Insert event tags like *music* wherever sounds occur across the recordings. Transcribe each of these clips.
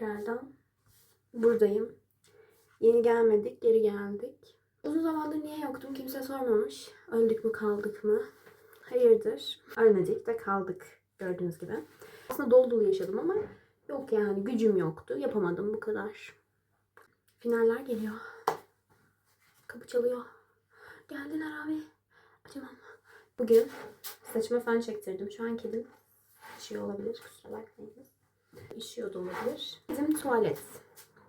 tekrardan buradayım. Yeni gelmedik, geri geldik. Uzun zamandır niye yoktum kimse sormamış. Öldük mü kaldık mı? Hayırdır. Ölmedik de kaldık gördüğünüz gibi. Aslında dolu dolu yaşadım ama yok yani gücüm yoktu. Yapamadım bu kadar. Finaller geliyor. Kapı çalıyor. Geldiler abi. Açamam. Bugün saçma fen çektirdim. Şu an kedim işiyor olabilir. Kusura bakmayınız. Da olabilir. Bizim tuvalet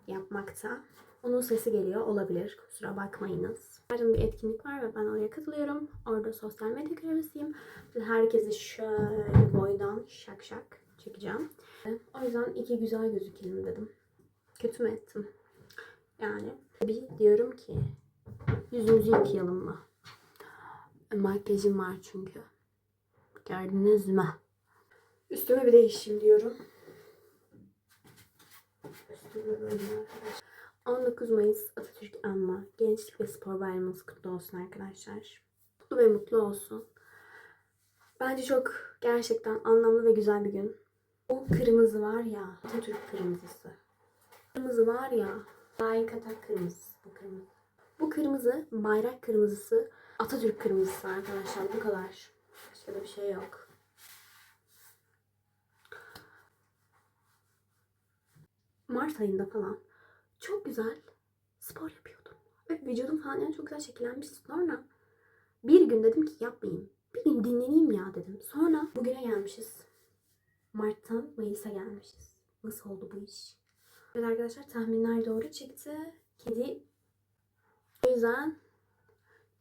yapmakta. Onun sesi geliyor olabilir. Kusura bakmayınız. Yarın bir etkinlik var ve ben oraya katılıyorum. Orada sosyal medya görevlisiyim. Herkesi şöyle boydan şak şak çekeceğim. O yüzden iki güzel gözükelim dedim. Kötü mü ettim? Yani bir diyorum ki yüzümüzü yıkayalım mı? Makyajım var çünkü. Gördünüz mü? Üstüme bir değişeyim diyorum. Üstüme böyle arkadaşlar. 19 Mayıs Atatürk Anma Gençlik ve Spor Bayramımız kutlu olsun arkadaşlar. Mutlu ve mutlu olsun. Bence çok gerçekten anlamlı ve güzel bir gün. O kırmızı var ya, Atatürk kırmızısı. Kırmızı var ya, layık atak kırmızısı bu kırmızı. Bu kırmızı bayrak kırmızısı, Atatürk kırmızısı arkadaşlar bu kadar. Başka da bir şey yok. Mart ayında falan çok güzel spor yapıyordum. Ve vücudum falan yani çok güzel şekillenmişti. Sonra bir gün dedim ki yapmayayım. Bir gün dinleneyim ya dedim. Sonra bugüne gelmişiz. Mart'tan Mayıs'a gelmişiz. Nasıl oldu bu iş? Evet arkadaşlar tahminler doğru çıktı. Kedi o yüzden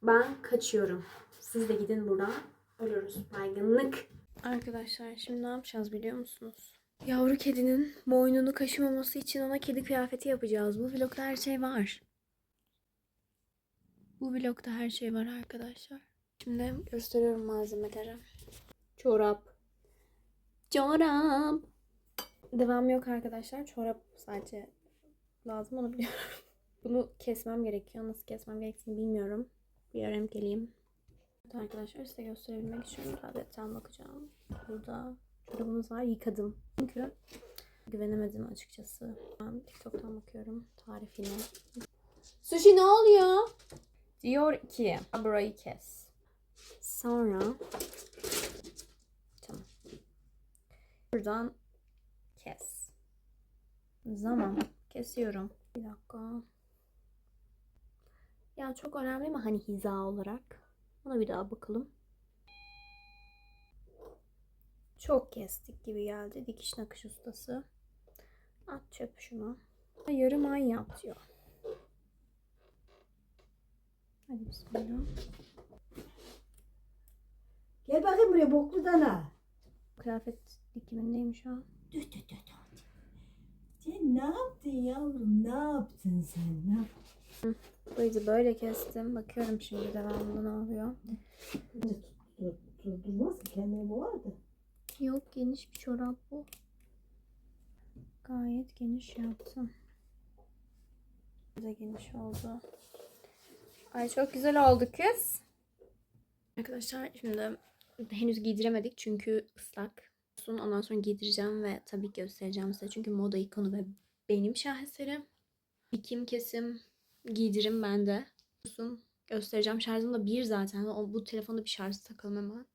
ben kaçıyorum. Siz de gidin buradan. Ölürüz. Baygınlık. Arkadaşlar şimdi ne yapacağız biliyor musunuz? Yavru kedinin boynunu kaşımaması için ona kedi kıyafeti yapacağız. Bu vlogda her şey var. Bu vlogda her şey var arkadaşlar. Şimdi gösteriyorum malzemeleri. Çorap. Çorap. Devam yok arkadaşlar. Çorap sadece lazım onu biliyorum. *laughs* Bunu kesmem gerekiyor. Nasıl kesmem gerektiğini bilmiyorum. Bir arayayım geleyim. Arkadaşlar size gösterebilmek için adetten bakacağım. Burada çorabımız var. Yıkadım. Çünkü güvenemedim açıkçası. Ben TikTok'tan bakıyorum tarifine. Sushi ne oluyor? Diyor ki burayı kes. Sonra tamam. Buradan kes. Zaman kesiyorum. Bir dakika. Ya çok önemli mi hani hiza olarak? Ona bir daha bakalım. Çok kestik gibi geldi. Dikiş nakış ustası. At çöp şunu. Yarım ay yap diyor. Hadi bismillah. Gel bakayım buraya boklu dana. Kıyafet dikimindeyim şu an. Dur dur dur dur. Sen ne yaptın yavrum? Ne yaptın sen? Ne yaptın? İzi böyle kestim. Bakıyorum şimdi devamında ne oluyor. Dur, dur, durmaz ki kendine bu Yok geniş bir çorap bu. Gayet geniş yaptım. Güzel geniş oldu. Ay çok güzel oldu kız. Arkadaşlar şimdi henüz giydiremedik çünkü ıslak. Ondan sonra giydireceğim ve tabii ki göstereceğim size. Çünkü moda ikonu ve benim şaheserim. Dikim kesim giydirim bende. Olsun. Göstereceğim. Şarjım da bir zaten. Bu telefonda bir şarj takalım hemen.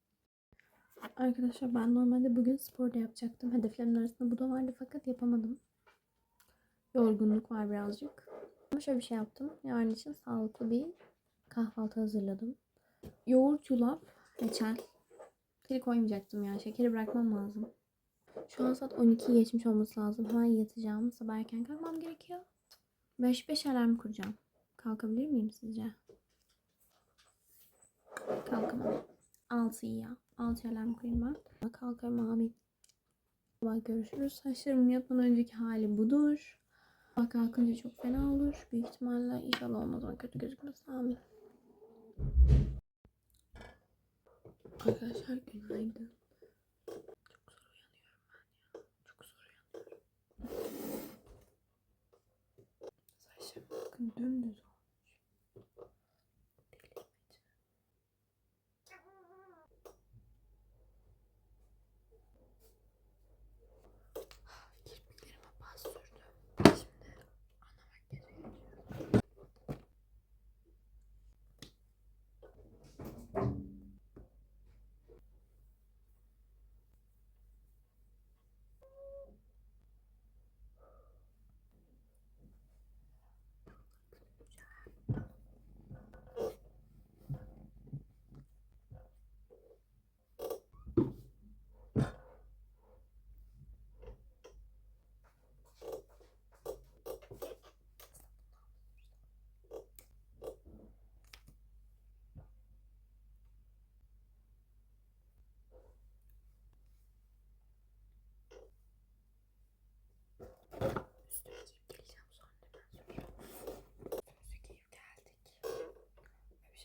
Arkadaşlar ben normalde bugün spor da yapacaktım. Hedeflerimin arasında bu da vardı fakat yapamadım. Yorgunluk var birazcık. Ama şöyle bir şey yaptım. Yarın için sağlıklı bir kahvaltı hazırladım. Yoğurt, yulaf, reçel. Şekeri koymayacaktım ya. Şekeri bırakmam lazım. Şu an saat 12 geçmiş olması lazım. Hemen yatacağım. Sabah erken kalkmam gerekiyor. 5-5 alarm kuracağım. Kalkabilir miyim sizce? Kalkamam. 6 iyi ya. 6 alarm kurayım ben. Kalkarım abi. Sabah görüşürüz. Saçlarımın yatmadan önceki hali budur. Sabah kalkınca çok fena olur. Büyük ihtimalle inşallah olmaz ama kötü gözükmez. Amin. Arkadaşlar günaydın. Çok zor uyanıyorum ben ya. Çok zor uyanıyorum. Saçlarım bakın dümdüz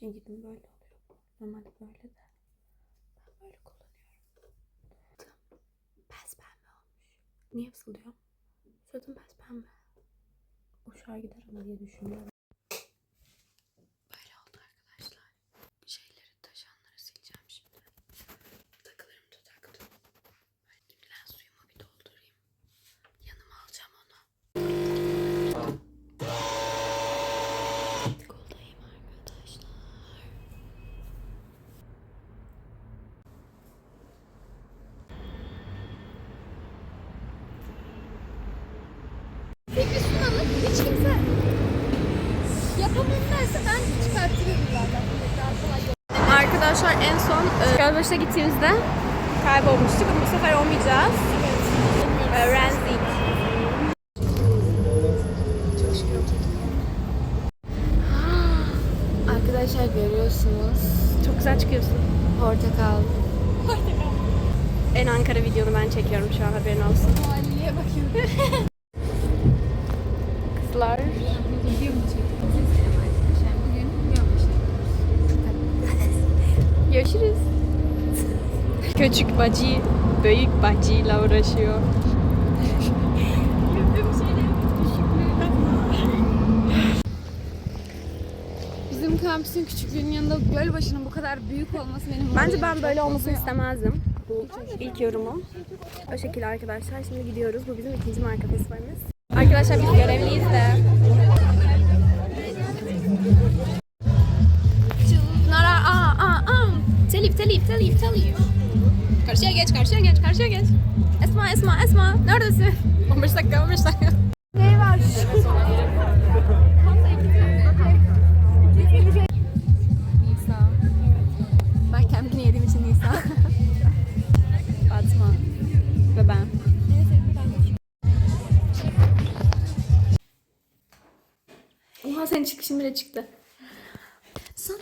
Şey gibi böyle oluyor. Normalde böyle de. Ben böyle kullanıyorum. Pes pembe olmuş. Niye fısıldıyorum? Suratım pes pembe. Uçar gider ama diye düşünüyorum. Böyle oldu arkadaşlar. Şeyleri taşanları sileceğim şimdi. Takılarım da taktım. Ben dümlen suyumu bir doldurayım. Yanıma alacağım onu. Koldayım arkadaşlar. Fikri sunalım. Hiç kimse yapamam derse ben çıkartırım zaten. Daha kolay yok. Arkadaşlar en son e, Gölbaşı'na gittiğimizde kaybolmuştuk ama bu sefer olmayacağız. Öğrendik. *gasps* Arkadaşlar görüyorsunuz. Çok güzel çıkıyorsun. Portakal. Portakal. En Ankara videonu ben çekiyorum şu an haberin olsun. Mahalleye bakıyorum. *laughs* Kızlar. Mu çekiyorsun? arkadaşlar. Bugün Gölbaşı'na Görüşürüz. Küçük bacı büyük bacıyla uğraşıyor. Bizim kampüsün küçüklüğünün yanında Gölbaşı'nın bu kadar büyük olması benim Bence ben böyle olmasını istemezdim. Bu ilk yorumum. O şekilde arkadaşlar. Şimdi gidiyoruz. Bu bizim ikinci marka festivalimiz. Arkadaşlar biz görevliyiz de. Nara aa aa aa. Telif telif telif telif. Karşıya geç karşıya geç karşıya geç. Esma Esma Esma neredesin? *laughs* 15 dakika 15 dakika. Ne var? Nisa. Ben kendimi yediğim için Nisa. *laughs* Fatma ve ben. Oha senin çıkışın bile çıktı. Sana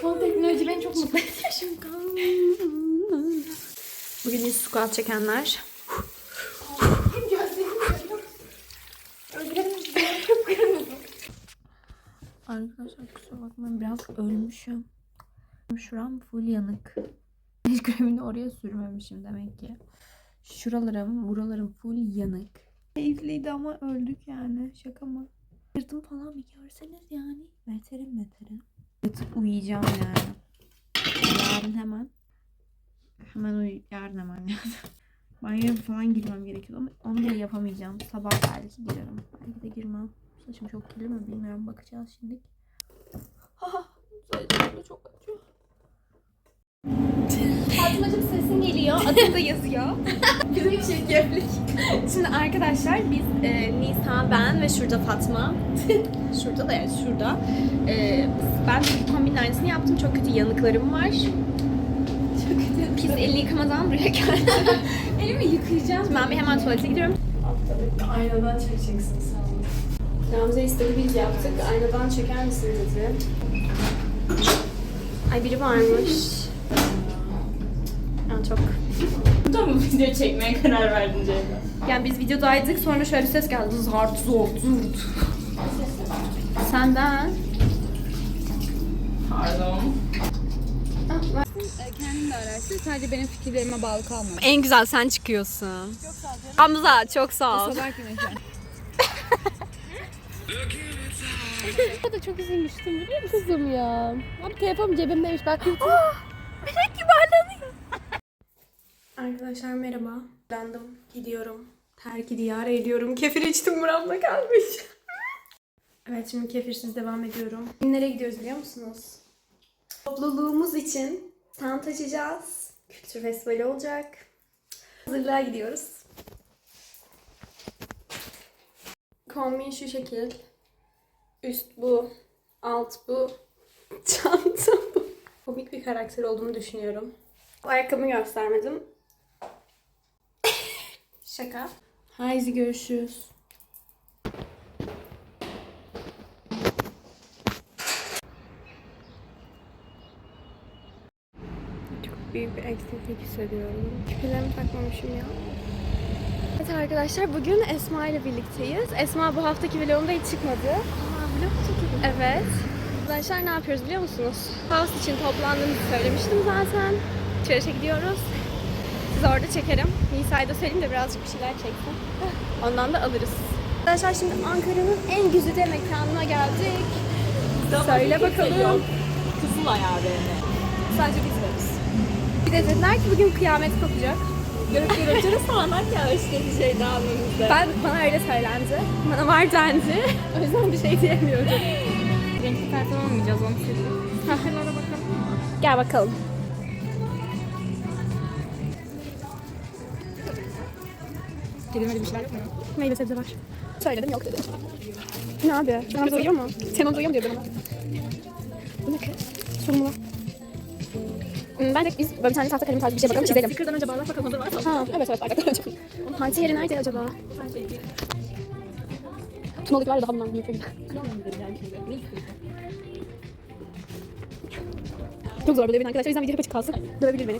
Son teknoloji beni çok mutlu ediyor. Bugün ilk squat çekenler. Arkadaşlar kusura bakmayın biraz ölmüşüm. Şuram full yanık. Hiç kremini oraya sürmemişim demek ki. Şuralarım, buralarım full yanık. Keyifliydi ama öldük yani. Şaka mı? Sırtım falan bir görseniz yani. Beterim beterim. Yatıp uyuyacağım yani. Yarın hemen. Hemen uy yarın hemen yani. *laughs* Banyoya falan girmem gerekiyor ama onu bile yapamayacağım. Sabah belki girerim. Belki de girmem. Saçım çok kirli mi bilmiyorum. Bakacağız şimdi. Ha, saçım çok acıyor. Fatmacığım sesin geliyor. *laughs* Adım da yazıyor. *laughs* Bizim çirkeflik. Şimdi arkadaşlar biz e, Nisa, ben ve şurada Fatma. şurada da yani şurada. E, ben kombinin aynısını yaptım. Çok kötü yanıklarım var. Pis elini yıkamadan buraya geldim. *laughs* Elimi yıkayacağım. Ben bir hemen tuvalete gidiyorum. Aynadan çekeceksin sen. Gamze istedi biz yaptık. Aynadan çeker misin dedi. Ay biri varmış. Yani çok Burada mı video çekmeye karar verdin Ceyda? Yani biz videodaydık sonra şöyle bir ses geldi. Zart zort zurt. Senden. Pardon. Kendim de araştır. Sadece benim fikirlerime bağlı kalma. En güzel sen çıkıyorsun. Hamza çok sağ ol. Sabah güneşi. *laughs* da çok üzülmüştüm biliyor musun kızım ya? Abi telefonum cebimdeymiş bak. Melek yuvarlanıyor. Arkadaşlar merhaba. Landım. Gidiyorum. Terk diyar ediyorum. Kefir içtim buramda kalmış. evet şimdi kefirsiz devam ediyorum. Nereye gidiyoruz biliyor musunuz? Topluluğumuz için stand açacağız. Kültür festivali olacak. Hazırlığa gidiyoruz. Kombin şu şekil. Üst bu. Alt bu. *laughs* Çanta bu. Komik bir karakter olduğunu düşünüyorum. Bu ayakkabımı göstermedim. *laughs* Şaka. Haydi görüşürüz. Büyük bir eksiklik hissediyorum. Küpelerimi takmamışım ya. Evet arkadaşlar bugün Esma ile birlikteyiz. Esma bu haftaki vlogumda hiç çıkmadı. Aa vlog çekelim. Evet. Arkadaşlar ne yapıyoruz biliyor musunuz? House için toplandığımızı söylemiştim zaten. Çarşa gidiyoruz. Siz orada çekerim. Nisa'ya da söyleyeyim de birazcık bir şeyler çeksin. Ondan da alırız. Arkadaşlar şimdi Ankara'nın en güzide mekanına geldik. Söyle bakalım. Kızıl ayağı. Sadece biz. Bir de dediler ki bugün kıyamet kopacak. Görüp görüntülü sağanak ya işte bir şey daha önümüzde. Ben bana öyle söylendi. Bana var dendi. O yüzden bir şey diyemiyorum. Renkli karton olmayacağız onu söyleyeyim. Kahvelere bakalım. Gel bakalım. Kelimeli bir şeyler yok mu? Meyve sebze var. Söyledim yok dedi. Ne abi? Sen duyuyor mu? Sen onu duyuyor mu diyor bana. Bu ne ki? Sorumlu. Hmm, Bence biz böyle bir tane tahta kalem tarzı bir şey bakalım çizelim. Sticker'dan önce bağlar bakalım hazır varsa. Ha, evet evet bardaktan önce. Parti yeri nerede acaba? Tunalık var ya daha bundan büyük bir Çok zor bu devin arkadaşlar. O yüzden video açık kalsın. Dövebilir beni.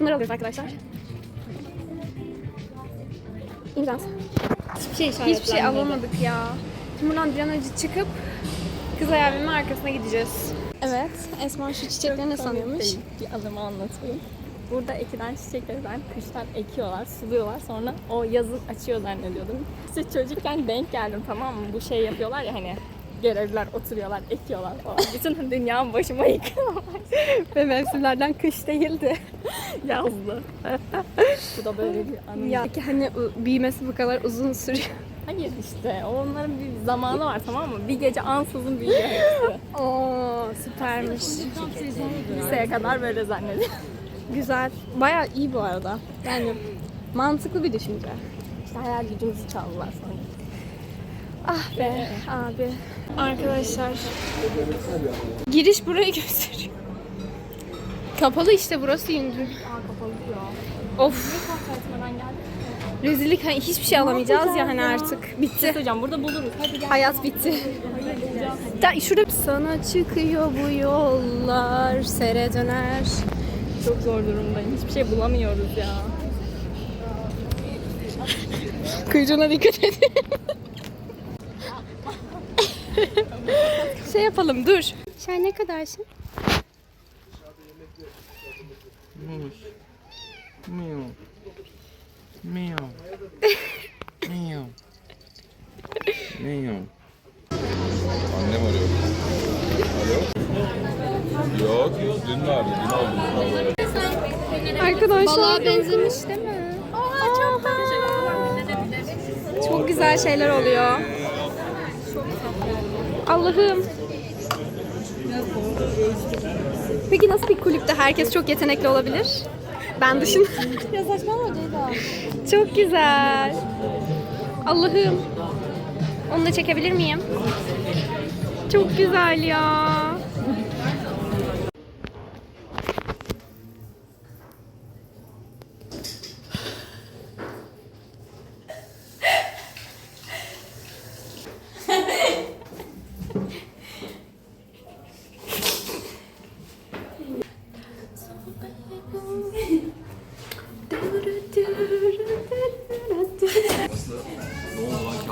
Bunları alıyoruz arkadaşlar. İmzans. Hiçbir şey Hiçbir şey alamadık ya. Şimdi buradan bir an önce çıkıp kız ayavimin arkasına gideceğiz. Evet. Esma şu çiçekleri ne sanıyormuş? Bir adımı anlatayım. Burada ekilen çiçekleri ben kıştan ekiyorlar, suluyorlar. Sonra o yazın açıyor zannediyordum. İşte çocukken denk geldim tamam mı? Bu şey yapıyorlar ya hani görevliler oturuyorlar, ekiyorlar falan. Bütün dünyam başıma yıkıyorlar. *laughs* Ve mevsimlerden kış değildi. *laughs* Yazdı. *laughs* Bu da böyle bir anım. Ya hani büyümesi bu kadar uzun sürüyor. Hayır işte onların bir zamanı var tamam mı? Bir gece ansızın büyüyor hepsi. *laughs* Oo süpermiş. Liseye kadar böyle zannediyorum. Güzel. Bayağı iyi bu arada. Yani mantıklı bir düşünce. İşte hayal gücümüzü çaldılar sonra. Ah be abi. Arkadaşlar. Giriş burayı *laughs* gösteriyor. Kapalı işte burası Yündül. Aa kapalı ya. Of Kartmadan geldik. Rezillik hani hiçbir şey alamayacağız ya hani artık. Bitti. Hocam burada buluruz. Hadi gel. Hayat bitti. Da şurada sana çıkıyor bu yollar sere döner. Çok zor durumdayım. Hiçbir şey bulamıyoruz ya. Kuyruğuna dikkat edin. şey yapalım dur. Şey ne kadarsın? Mus. Miau. Miau. Miau. Miau. Annem arıyor. Alo? Yok, dün vardı, dün aldım. Arkadaşlar. Balığa benzemiş değil mi? çok Çok güzel şeyler oluyor. Allah'ım. Peki nasıl bir kulüpte herkes çok yetenekli olabilir? Ben dışında. Ya saçmalama Ceyda. Çok güzel. Allah'ım. Onu da çekebilir miyim? Çok güzel ya.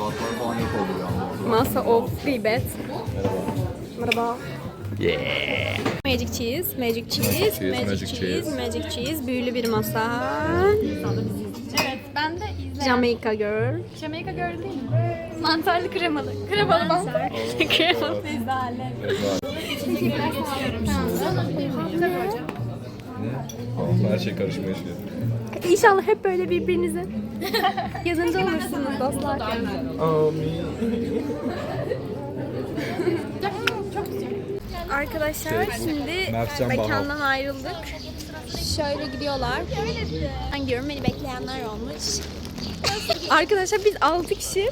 Kağıtlar falan yok oldu anda. Masa of gıybet. Merhaba. Yeah. Magic cheese, magic cheese, cheese, magic, magic cheese, cheese. magic cheese, büyülü bir masa. Evet ben de izleyen. Jamaica girl. Jamaica Girl değil mi? Mantarlı kremalı. Kremalı mantar. *laughs* Kremalı. Rezalet. Tamam, her şey karışmaya şey. İnşallah hep böyle birbirinizin *laughs* yanında olursunuz dostlar. Amin. Arkadaşlar şimdi Mertcan mekandan ayrıldık. Şöyle gidiyorlar. Ben gidiyorum beni bekleyenler olmuş. Arkadaşlar biz 6 kişi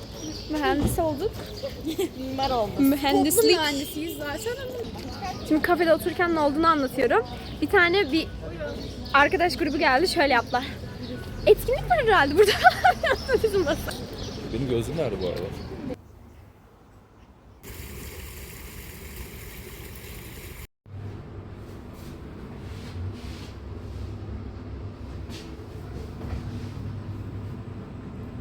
mühendis olduk. Mimar olmuş. Mühendislik. mühendisiyiz zaten. Şimdi kafede otururken ne olduğunu anlatıyorum. Bir tane bir arkadaş grubu geldi şöyle yaptılar. Etkinlik var herhalde burada. *laughs* Bizim masa. Benim gözüm nerede bu arada?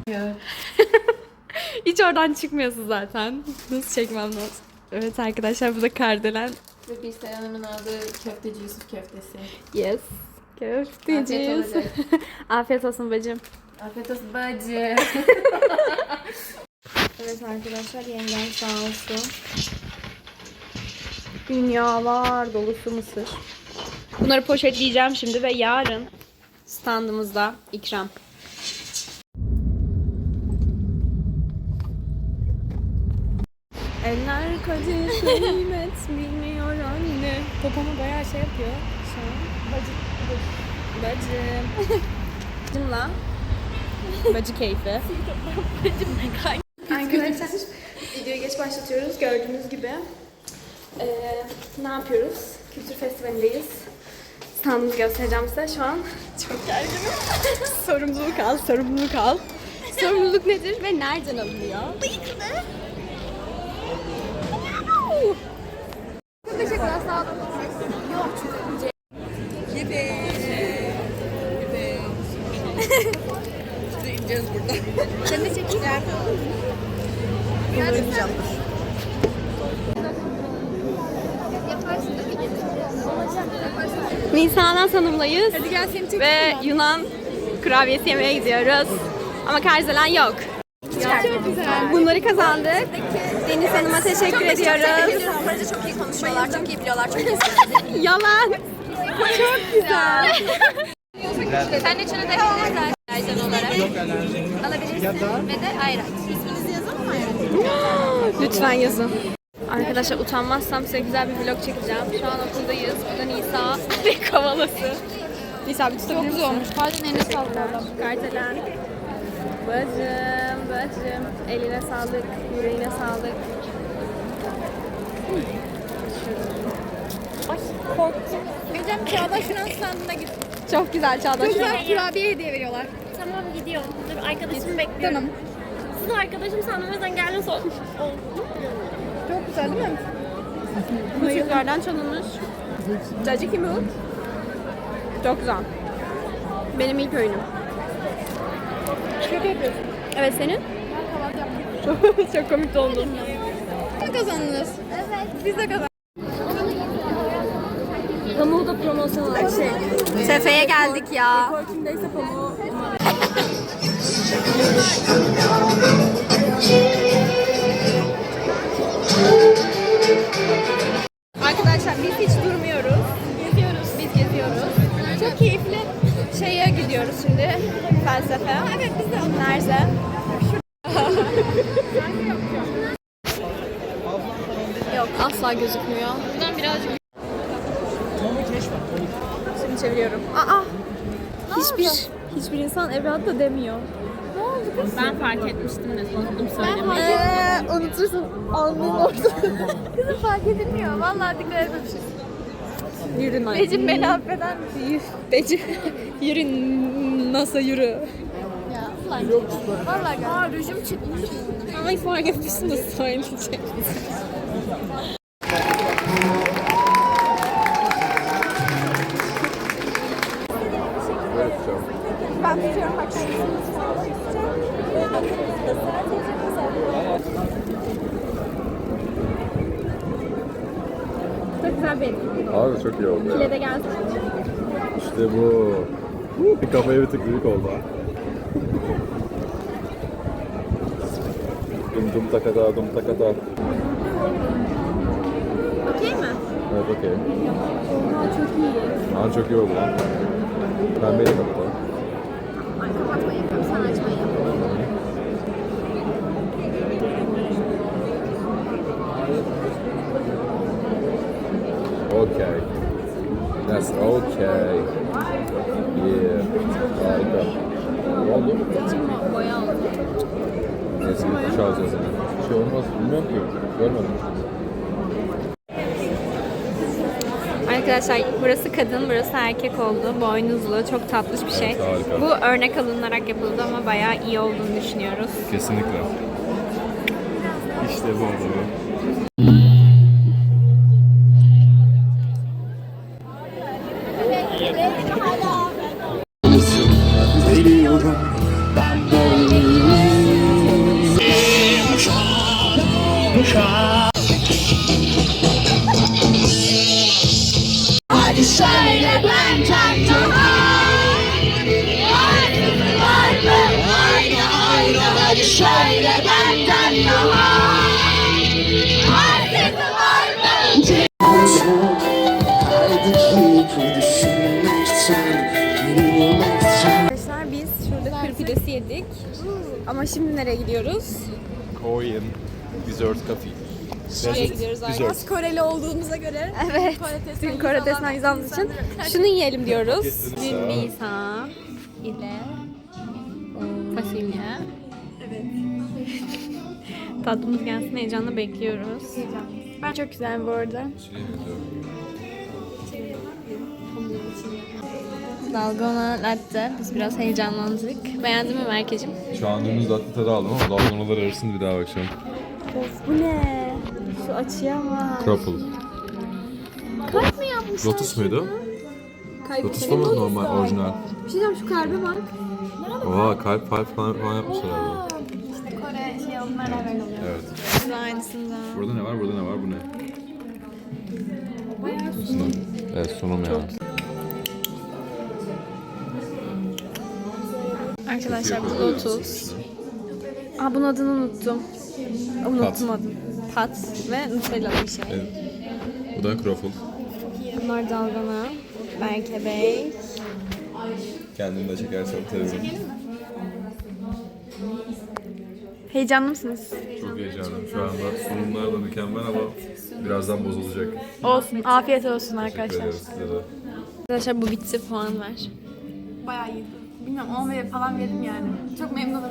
*laughs* Hiç oradan çıkmıyorsun zaten. Nasıl çekmem lazım? Evet arkadaşlar bu da kardelen. Ve bir Hanım'ın aldığı köfteci Yusuf köftesi. Yes. Köfteciyiz. Afiyet. *laughs* Afiyet olsun bacım. Afiyet olsun bacı. *laughs* Evet arkadaşlar yengem sağ olsun. Dünyalar dolusu mısır. Bunları poşetleyeceğim şimdi ve yarın standımızda ikram. Eller kadir kıymet *laughs* bilmiyor anne. Popoma bayağı şey yapıyor. Şu an. Bacı, bacım. *laughs* Bacımla. Bacı keyfi. Arkadaşlar videoyu geç başlatıyoruz gördüğünüz gibi. Ee, ne yapıyoruz? Kültür festivalindeyiz. Standımızı göstereceğim size şu an. Çok gerginim. *laughs* sorumluluk al, sorumluluk al. Sorumluluk nedir ve nereden alınıyor? Bıyıklı. Teşekkürler sağ olun. Seni de çekeceğim. Nisan'a Hanım'layız. Hadi gel seni Ve Yunan kurabiyesi yemeye gidiyoruz. Ama Karzelen yok. Çok güzel. Bunları kazandık. Deniz Hanım'a teşekkür ediyoruz. Çok iyi konuşuyorlar, çok iyi biliyorlar, çok iyi *laughs* Yalan. Çok güzel. *laughs* Sen içine de alabilirler. Aydan olarak. Ve de ayran. İsminizi yazalım mı? *gasps* Lütfen yazın. Arkadaşlar utanmazsam size güzel bir vlog çekeceğim. Şu an okuldayız. Bu da Nisa *laughs* ve kavalası. Nisa bir tutabilir misin? Çok olmuş. Pardon eline sağlık Kartelen. Bacım, bacım. Eline sağlık, yüreğine sağlık. Ay korktum. Hocam Çağdaş Yunan standına git. Çok güzel Çağdaş. Güzel kurabiye hediye veriyorlar. Tamam gidiyorum. Dur arkadaşımı bekliyorum. Tamam. Siz arkadaşım sandım o yüzden geldim. Çok güzel değil mi? Bu Türklerden çalınmış. Cacık kimi bu? Çok güzel. Benim ilk oyunum. Şaka yapıyorsun. Evet senin? *laughs* Çok komik oldu. Siz kazandınız. Evet. Biz de kazandık. Pamuğu da promosyon olarak şey. Sefe'ye geldik ya. Kimdeyse pamuğu. Arkadaşlar biz hiç durmuyoruz. Geziyoruz. Biz geziyoruz. Çok keyifli şeye gidiyoruz şimdi. Felsefe. Evet biz de. Nerede? Yok asla gözükmüyor. Buradan birazcık Şimdi çeviriyorum. Aa! Hiçbir hiçbir insan evlat da demiyor. Ben fark etmiştim de unuttum söylemeyi. Eee unutursun alnın orada. *laughs* Kızım fark edilmiyor. Vallahi dikkat etmemişiz. Yürü lan. Becim beni affeder misin? Becim. yürü NASA yürü. Ya ulan. Vallahi gel. Aa rujum çıkmış. Ay fark etmişsin de söyleyecek. İşte bu. Bir kafaya bir tık büyük oldu ha. Dum dum takata dum takata. Okey mi? Evet okey. Oha çok iyi. Aa çok iyi oldu lan. Pembeyi kapatalım. Ay kapatmayı yapıyorum sen açmayı yap. Okay. That's okay. Yeah. Harika. Ne oldu? Saçım boya oldu. Neyse bir kuş alacağız. Bir şey olmaz. Bilmiyorum ki. Görmedim. Arkadaşlar burası kadın, burası erkek oldu. Boynuzlu, çok tatlış bir şey. Evet, harika. Bu örnek alınarak yapıldı ama bayağı iyi olduğunu düşünüyoruz. Kesinlikle. İşte bu adamı. Olduğumuza göre. Evet. Çünkü Kore testinden yüz aldığımız için. Şunu yiyelim diyoruz. Dün Nisa ile fasulye. Evet. Tatlımız gelsin heyecanla bekliyoruz. Ben çok güzel bu arada. Dalgona latte. Biz biraz heyecanlandık. Beğendin mi Merkeciğim? Şu an dümdüz latte tadı aldım ama dalganalar arasında bir daha bakacağım. Bu ne? Açıya. Truffle. Kalp mi yapmışlar? Lotus muydu? Kalp Lotus da mı normal, orijinal? Bir şey diyeceğim şu kalbe bak. Oha kalp kalp falan, falan yapmışlar abi. Kore şey onlar oluyor. Evet. Biz aynısından. Burada ne var? Burada ne var? Bu ne? Sunum. Evet sunum yani. Arkadaşlar bu Lotus. Aa bunun adını unuttum. Unuttum adını. Pat ve Nutellalı bir şey. Evet. Bu da Truffle. Bunlar dalgana. Berke Bey. Kendimi de çekersem televizyonu. Heyecanlı mısınız? Çok heyecanlıyım şu anda. Sunumlar da mükemmel ama birazdan bozulacak. Olsun. Afiyet olsun Teşekkür arkadaşlar. ederiz size de. Arkadaşlar bu bitti puan ver. Bayağı iyi. Bilmiyorum 10 ve falan veririm yani. Çok memnunum.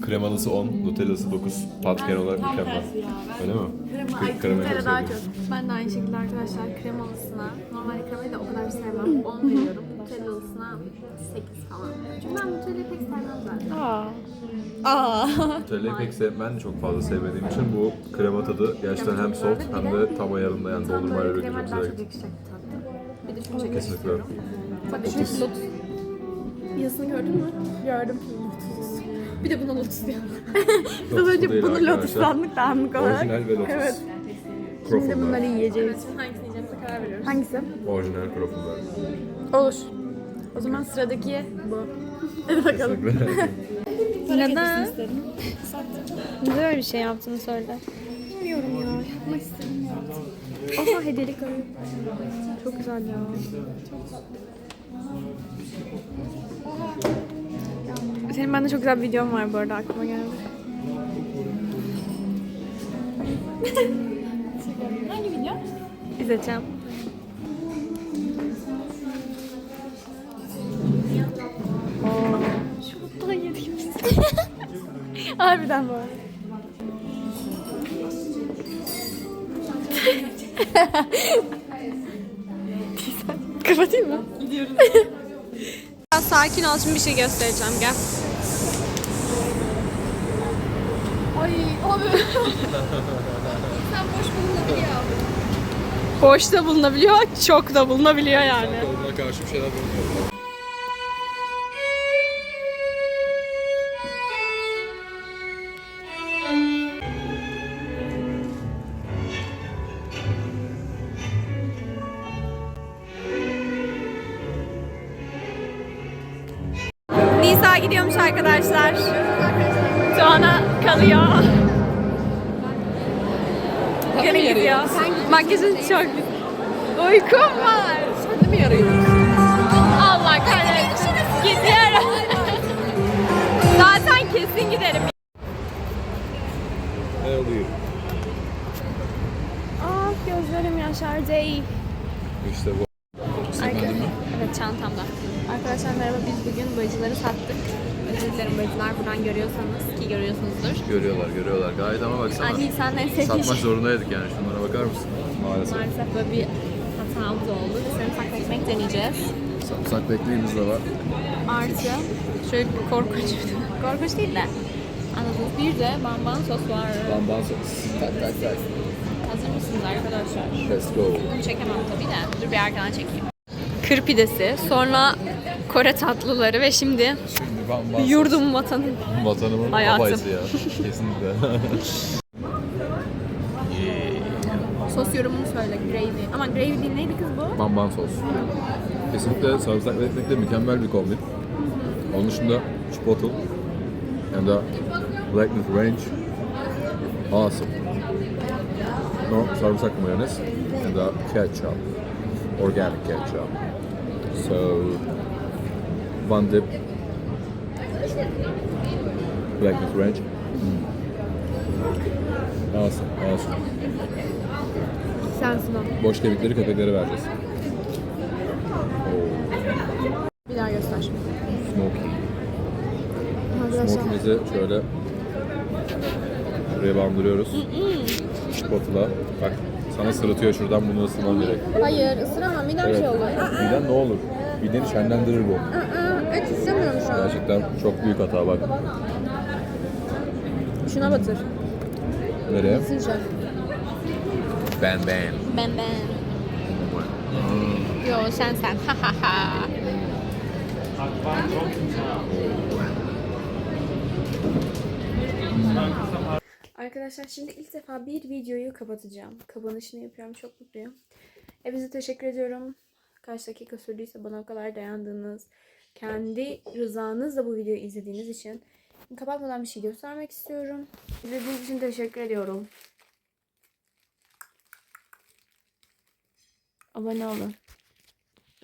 Kremalısı 10, Nutellası 9. Patken olarak mükemmel. Öyle mi? Krema, Kre- ay kremayı çok daha seviyorum. çok. Ben de aynı şekilde arkadaşlar kremalısına, normal kremayı da o kadar sevmem. 10 veriyorum. Nutella'lısına 8 falan. Çünkü ben Nutella'yı pek sevmem zaten. Aa. Aa. Nutella'yı pek sev, ben de çok fazla sevmediğim için bu krema tadı gerçekten hem soft hem de tam ayarında yani doldurmayla birlikte çok güzel gitti. bir tatlı. Bir de şunu çekelim. Kesinlikle. Tabii şu lotus. Yazısını gördün mü? Gördüm. Lotus. Bir de buna lotus diyor. Az Lotus önce değil bunu arkadaşlar. lotus sandık da anlık olarak. Orijinal ve lotus. Evet. Şimdi bunları yiyeceğiz. hangisini yiyeceğimize karar veriyoruz. Hangisi? Orijinal Crofton'lar. Olur. O zaman sıradaki bu. *laughs* Hadi bakalım. Neden? *laughs* Neden öyle bir şey yaptığını söyle. Bilmiyorum ya. Yapmak istedim yaptım. Oha hediyelik arıyor. Çok güzel ya. Senin bende çok güzel bir videon var bu arada aklıma geldi. Hangi video? İzleyeceğim. Şu mutluğa yedik biz. *laughs* Harbiden bu arada. *laughs* Kapatayım mı? Gidiyoruz. Biraz sakin ol şimdi bir şey göstereceğim gel. Ay abi. *laughs* Sen boş bulunabiliyor. Boş da bulunabiliyor, çok da bulunabiliyor yani. Ona karşı bir şeyler bulunuyor. Makyajın çok. Uykum var. Sen de mi yarıyorsun? Allah kahretsin. Gidiyorum. *laughs* Zaten kesin giderim. Ne oluyor? Ah gözlerim yaşardı. İşte bu. Arka- Evet çantamda. Arkadaşlar merhaba biz bugün bacıları sattık. Özür dilerim bacılar buradan görüyorsanız ki görüyorsunuzdur. Görüyorlar, görüyorlar. Gayet ama baksana. Ali sen en sevdiğin Satmak *laughs* zorundaydık yani. Şunlara bakar mısın? Maalesef. Maalesef böyle bir hatamız oldu. Biz sarımsak ekmek deneyeceğiz. Sarımsak bekleğimiz de var. Artı şöyle bir korkunç korkunç değil de anladınız. Bir de bamban sos var. Bamban sos. Tak tak tak. Hazır mısınız arkadaşlar? Let's go. Bunu çekemem tabii de. Dur bir arkadan çekeyim. Kır pidesi, sonra Kore tatlıları ve şimdi Şimdi bamban yurdum vatanım. Vatanımın Hayatım. babaysı ya. Kesinlikle. *laughs* Sos yorumunu söyle. Gravy. Ama gravy değil neydi kız bu? Bamban sos. Kesinlikle sarımsaklı ekmekle mükemmel bir kombin. Onun dışında chipotle and the blackness range awesome. No sarımsaklı mayonez and the ketchup. Organic ketchup. So one dip blackness range. Mm. Awesome, awesome. Sensin o. Boş kemikleri köpeklere vereceğiz. Bir daha göster. Smoky. Smoky'mizi şöyle şuraya bandırıyoruz. Çikolatla. Bak sana sırıtıyor şuradan bunu ısırman gerek. Hayır ısıramam. Midem Evet. şey olur. Miden ne olur? Mideni şenlendirir bu. Et istemiyorum şu an. Gerçekten çok büyük hata bak. Şuna batır. Nereye? Gitsin. Ben ben. Ben ben. Yo sen sen. Ha ha ha. Arkadaşlar şimdi ilk defa bir videoyu kapatacağım. Kapanışını yapıyorum. Çok mutluyum. Hepinize teşekkür ediyorum. Kaç dakika sürdüyse bana o kadar dayandığınız, kendi rızanızla bu videoyu izlediğiniz için kapatmadan bir şey göstermek istiyorum. İzlediğiniz için teşekkür ediyorum. Abone olun.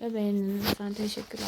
Ve beğenin lütfen. Teşekkürler.